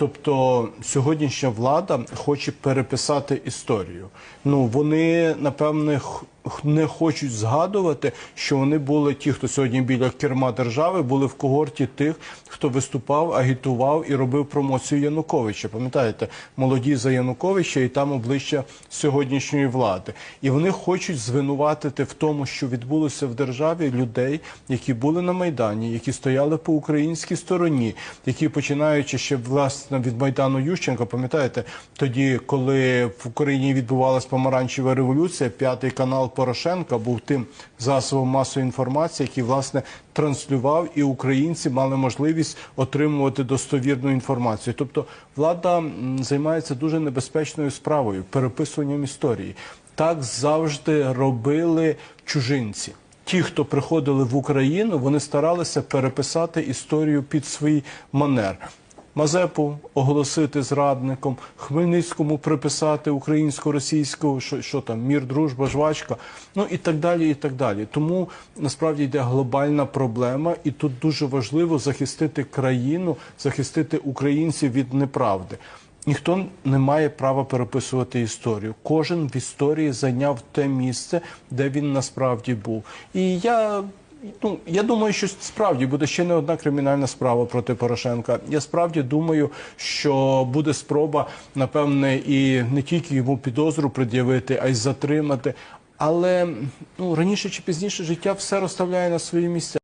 Тобто сьогоднішня влада хоче переписати історію. Ну вони напевне не хочуть згадувати, що вони були ті, хто сьогодні біля керма держави, були в когорті тих, хто виступав, агітував і робив промоцію Януковича. Пам'ятаєте, молоді за Януковича і там обличчя сьогоднішньої влади. І вони хочуть звинуватити в тому, що відбулося в державі людей, які були на майдані, які стояли по українській стороні, які починаючи ще власне від майдану Ющенка, пам'ятаєте, тоді, коли в Україні відбувалась помаранчева революція, п'ятий канал Порошенка був тим засобом масової інформації, який власне транслював, і українці мали можливість отримувати достовірну інформацію. Тобто влада займається дуже небезпечною справою переписуванням історії. Так завжди робили чужинці. Ті, хто приходили в Україну, вони старалися переписати історію під свій манер. Мазепу оголосити зрадником, Хмельницькому приписати українсько-російського, що, що там мір, дружба, жвачка, ну і так далі. І так далі. Тому насправді йде глобальна проблема, і тут дуже важливо захистити країну, захистити українців від неправди. Ніхто не має права переписувати історію. Кожен в історії зайняв те місце, де він насправді був. І я. Ну, я думаю, що справді буде ще не одна кримінальна справа проти Порошенка. Я справді думаю, що буде спроба, напевне, і не тільки йому підозру пред'явити, а й затримати. Але ну раніше чи пізніше життя все розставляє на свої місця.